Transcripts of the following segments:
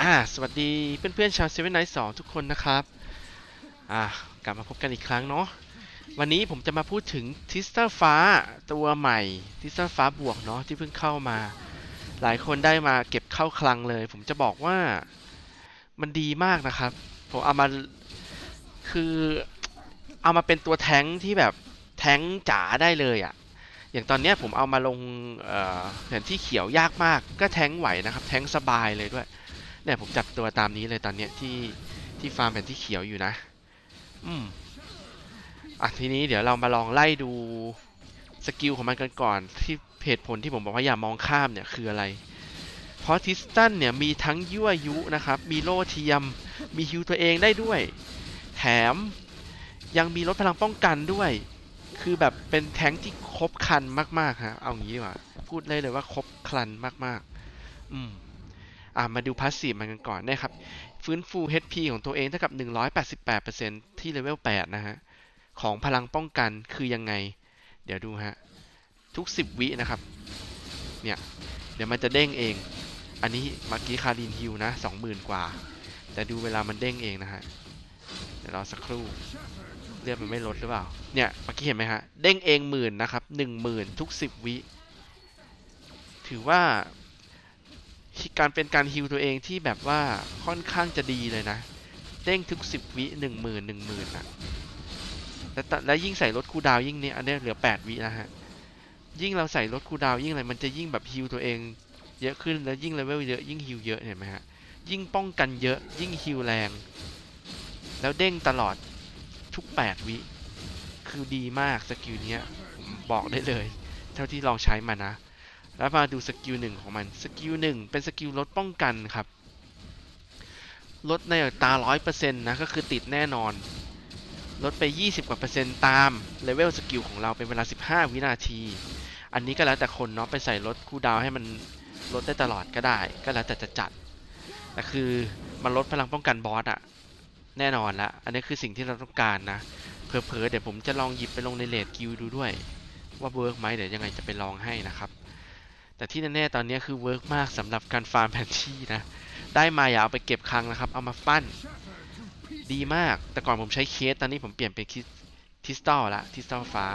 อ่าสวัสดีเพื่อนๆชาวเซเว่นไนท์สองทุกคนนะครับอ่ากลับมาพบกันอีกครั้งเนาะวันนี้ผมจะมาพูดถึงทิสเตอร์ฟ้าตัวใหม่ทิสเตอร์ฟ้าบวกเนาะที่เพิ่งเข้ามา หลายคนได้มาเก็บเข้าคลังเลย ผมจะบอกว่ามันดีมากนะครับ ผมเอามาคือเอามาเป็นตัวแท้งที่แบบแท้งจ๋าได้เลยอะ่ะ อย่างตอนเนี้ยผมเอามาลงเอ่อแผนที่เขียวยากมาก ก็แท้งไหวนะครับ แท้งสบายเลยด้วย เนี่ยผมจับตัวตามนี้เลยตอนเนี้ยที่ที่ฟาร์มแผนที่เขียวอยู่นะ อืมอะทีนี้เดี๋ยวเรามาลองไล่ดูสกิลของมันกันก่อน ที่เหตุผลที่ผมบอกว่าอย่ามองข้ามเนี่ยคืออะไร เพราะทิสตันเนี่ยมีทั้งยั่วยุนะครับ มีโล่เทียม มีฮิวตัวเองได้ด้วย แถมยังมีลดพลังป้องกันด้วย คือแบบเป็นแท้งที่ครบครันมากๆฮะเอางี้ดีกว่า พูดเลยเลยว่าครบครันมากๆ อืมอะมาดูพาสซีฟมันกันก่อนนะครับ ฟื้นฟู HP ของตัวเองเท่ากับ 188%ที่เลเวล 8 นะฮะ ของพลังป้องกันคือยังไง เดี๋ยวดูฮะ ทุก 10 วินะครับ เนี่ย เดี๋ยวมันจะเด้งเอง อันนี้เมื่อกี้คารินฮิวนะ 20,000 กว่า แต่ดูเวลามันเด้งเองนะฮะ เดี๋ยวรอสักครู่ เลือดมันไม่ลดหรือเปล่า เนี่ยเมื่อกี้เห็นไหมฮะ เด้งเองหมื่นนะครับ10,000ทุก10วิ ถือว่าการเป็นการฮิวตัวเองที่แบบว่าค่อนข้างจะดีเลยนะ เด้งทุกสิบวิหนึ่งหมื่นหนึ่งหมื่นนะแล้วตแล้วยิ่งใส่ลดคูดาวยิ่งเนี้ยอันนี้เหลือแปดวินะฮะ ยิ่งเราใส่ลดคูดาวยิ่งอะไรมันจะยิ่งแบบฮิวตัวเอง เยอะขึ้นแล้วยิ่งเลเวลเยอะยิ่งฮิวเยอะเห็นไหมฮะ ยิ่งป้องกันเยอะยิ่งฮิวแรง แล้วเด้งตลอด ทุกแปดวิ คือดีมากสกิลนี้ผมบอกได้เลย เท่าที่ลองใช้มานะ แล้วมาดูสกิลหนึ่งของมัน สกิลหนึ่งเป็นสกิลลดป้องกันครับ ลดในตาร้อยเปอร์เซ็นต์นะ ก็คือติดแน่นอน ลดไป 20 กว่าเปอร์เซ็นต์ตามเลเวลสกิลของเราเป็นเวลา 15 วินาที อันนี้ก็แล้วแต่คนเนาะไปใส่ลดคูดาวให้มันลดได้ตลอดก็ได้ ก็แล้วแต่จะจัดแต่คือมันลดพลังป้องกันบอสอะ แน่นอนละ อันนี้คือสิ่งที่เราต้องการนะ เผลอๆเดี๋ยวผมจะลองหยิบไปลงในเลดกิลดูด้วย ว่าเวิร์กไหมเดี๋ยวยังไงจะไปลองให้นะครับ แต่ที่แน่ๆตอนนี้คือเวิร์กมากสำหรับการฟาร์มแผนที่นะ ได้มาอย่าเอาไปเก็บคลังนะครับ เอามาปั้น ดีมาก แต่ก่อนผมใช้เคสตอนนี้ผมเปลี่ยนเป็นทิสตอลละทิสตอลฟ้า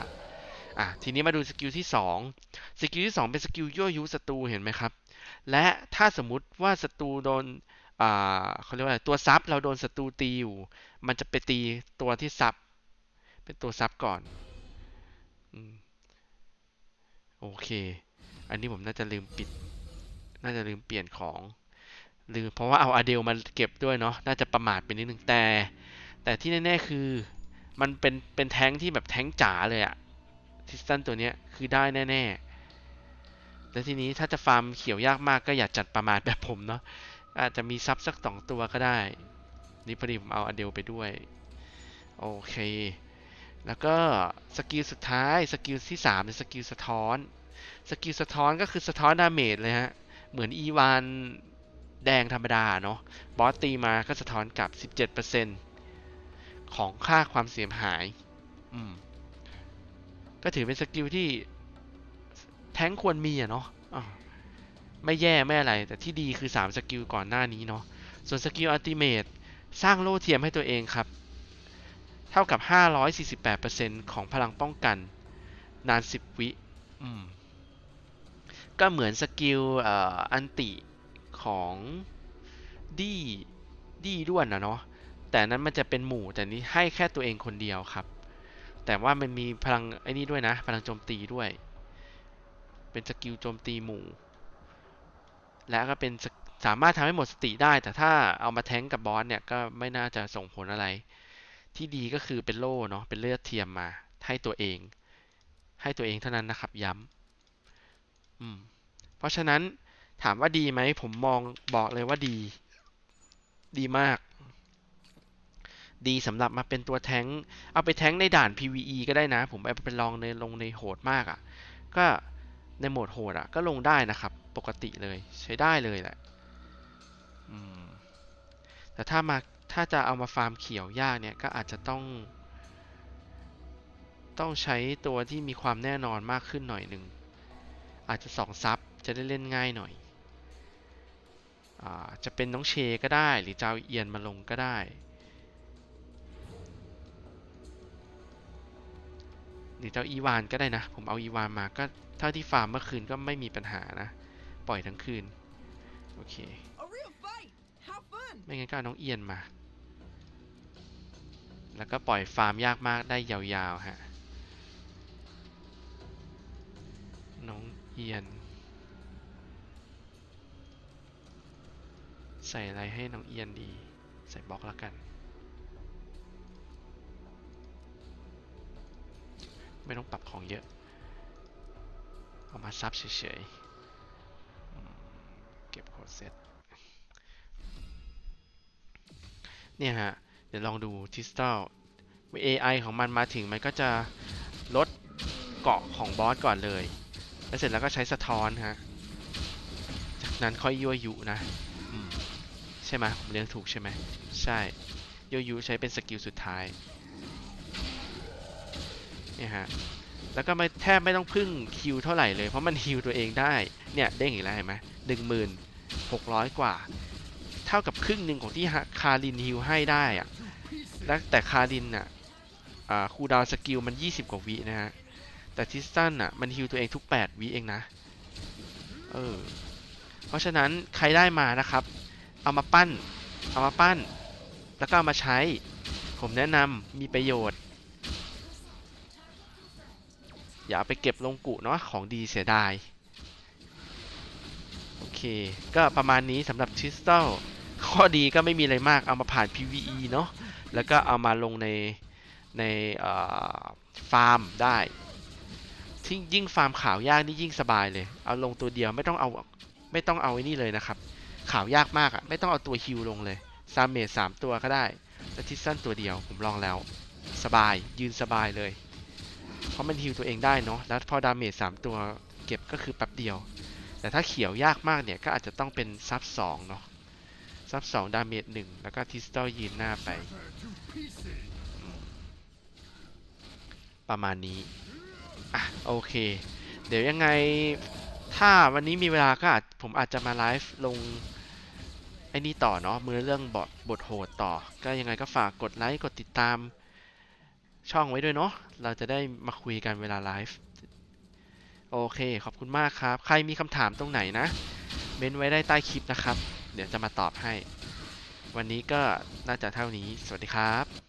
อะทีนี้มาดูสกิลที่2สกิลที่ 2 เป็นสกิลยั่วยุศัตรูเห็นไหมครับ และถ้าสมมุติว่าศัตรูโดน เขาเรียกว่าตัวซับเราโดนศัตรูตีอยู่ มันจะไปตีตัวที่ซับเป็นตัวซับก่อนอโอเค อันนี้ผมน่าจะลืมปิด น่าจะลืมเปลี่ยนของลืมเพราะว่าเอาอเดลมาเก็บด้วยเนาะ น่าจะประมาทไปนิดนึงแต่ แต่ที่แน่ๆคือ มันเป็น เป็นแท้งที่แบบแท้งจ๋าเลยอะทิสตันตัวเนี้ยคือได้แน่ๆ แล้วทีนี้ถ้าจะฟาร์มเขียวยากมากก็อย่าจัดประมาทแบบผมเนาะ อาจจะมีซับสักสองตัวก็ได้ นี่พอดีผมเอาอเดลไปด้วย โอเค แล้วก็สกิลสุดท้าย สกิลที่3เป็นสกิลสะท้อน สกิลสะท้อนก็คือสะท้อนดาเมจเลยฮะ เหมือนอีวานแดงธรรมดาเนาะ บอสตีมาก็สะท้อนกลับ 17%ของค่าความเสียหาย อืม ก็ถือเป็นสกิลที่แท้งควรมีอะเนาะะ ไม่แย่ไม่อะไร แต่ที่ดีคือ 3 สกิลก่อนหน้านี้เนาะส่วนสกิลอัลติเมตสร้างโล่เทียมให้ตัวเองครับ เท่ากับ 548%ของพลังป้องกัน นาน 10 วิอืมก็เหมือนสกิลเอ่ออันติของดีดีด้วนนะเนาะแต่นั้นมันจะเป็นหมู่แต่นี้ให้แค่ตัวเองคนเดียวครับ แต่ว่ามันมีพลังไอ้นี่ด้วยนะ พลังโจมตีด้วย เป็นสกิลโจมตีหมู่ และก็เป็นสามารถทำให้หมดสติได้ แต่ถ้าเอามาแท้งกับบอสเนี่ยก็ไม่น่าจะส่งผลอะไร ที่ดีก็คือเป็นโล่เนาะเป็นเลือดเทียมมา ให้ตัวเอง ให้ตัวเองเท่านั้นนะครับย้ำอืมเพราะฉะนั้นถามว่าดีไหมผมมองบอกเลยว่าดี ดีมาก ดีสำหรับมาเป็นตัวแท้งเอาไปแท้งในด่าน PVE ก็ได้นะ ผมไปไปลองในลงในโหดมากอะ่ะ ก็ ในโหมดโหดอะ่ะก็ลงได้นะครับ ปกติเลยใช้ได้เลยแหละอืมแต่ถ้ามาถ้าจะเอามาฟาร์มเขียวยากเนี่ยก็อาจจะต้อง ต้องใช้ตัวที่มีความแน่นอนมากขึ้นหน่อยหนึ่งอาจจะสองซับจะได้เล่นง่ายหน่อยออ่าจะเป็นน้องเชก็ได้หรือจะเอาเอียนมาลงก็ได้ รือจะเอาอีวานก็ได้นะ ผมเอาอีวานมาก็เท่าที่ฟาร์มเมื่อคืนก็ไม่มีปัญหานะ ปล่อยทั้งคืน โอเค A real fight! How fun! ไม่งั้นก็เอาน้องเอียนมา แล้วก็ปล่อยฟาร์มยากมากได้ยาวๆฮะ น้องเอียน ใส่อะไรให้น้องเอียนดี ใส่บล็อกแล้วกัน ไม่ต้องปรับของเยอะ เอามาซับเฉยๆ เก็บโคดเซตเนี่ยฮะ เดี๋ยวลองดูทิสตอล AI ของมันมาถึงมันก็จะลดเกาะของบอสก่อนเลย แล้วเสร็จแล้วก็ใช้สะท้อนฮะ จากนั้นค่อยยั่วยุนะใช่ไหมผมเรียนถูกใช่ไหม ใช่ยั่วยุใช้เป็นสกิลสุดท้าย เนี่ยฮะแล้วก็ไม่แทบไม่ต้องพึ่งคิวเท่าไหร่เลย เพราะมันฮิวตัวเองได้ เนี่ยเด้งอีกแล้วเห็นไหมหนึ่งหมื่นหกร้อยกว่า เท่ากับครึ่งหนึ่งของที่คารินฮิวให้ได้อะและแต่คารินน่ะอ่าคูดาวสกิลมัน 20 กว่าวินะฮะ แต่ทิสตันน่ะมันฮิวตัวเองทุก 8 วิเองนะ เออ เพราะฉะนั้นใครได้มานะครับ เอามาปั้น เอามาปั้น แล้วก็เอามาใช้ ผมแนะนำมีประโยชน์ อย่าไปเก็บลงกุเนาะของดีเสียดาย โอเค ก็ประมาณนี้สำหรับทิสตัลข้อดีก็ไม่มีอะไรมากเอามาผ่าน PVE เนาะแล้วก็เอามาลงในในฟาร์มได้ที่ยิ่งฟาร์มขาวยากนี่ยิ่งสบายเลย เอาลงตัวเดียวไม่ต้องเอาไม่ต้องเอาไอ้นี่เลยนะครับ ขาวยากมากอะ่ะไม่ต้องเอาตัวฮิวลงเลยซามเมจสามตัวก็ได้แต่ทิสตันตัวเดียวผมลองแล้ว สบายยืนสบายเลย เพราะมันฮิวตัวเองได้เนาะแล้วพอดาเมจสามตัวเก็บก็คือแป๊บเดียว แต่ถ้าเขียวยากมากเนี่ยก็อาจจะต้องเป็นซับสองเนาะซับสองดาเมจหนึ่งแล้วก็ทิสตอลยืนหน้าไป ประมาณนี้ อะ โอเค เดี๋ยวยังไงถ้าวันนี้มีเวลาก็อาจผมอาจจะมาไลฟ์ลงไอ้นี่ต่อเนาะมือเรื่องบทบทโหดต่อ ก็ยังไงก็ฝากกดไลค์กดติดตาม ช่องไว้ด้วยเนาะ เราจะได้มาคุยกันเวลาไลฟ์ โอเค ขอบคุณมากครับ ใครมีคำถามตรงไหนนะ เม้นไว้ได้ใต้คลิปนะครับ เดี๋ยวจะมาตอบให้ วันนี้ก็น่าจะเท่านี้ สวัสดีครับ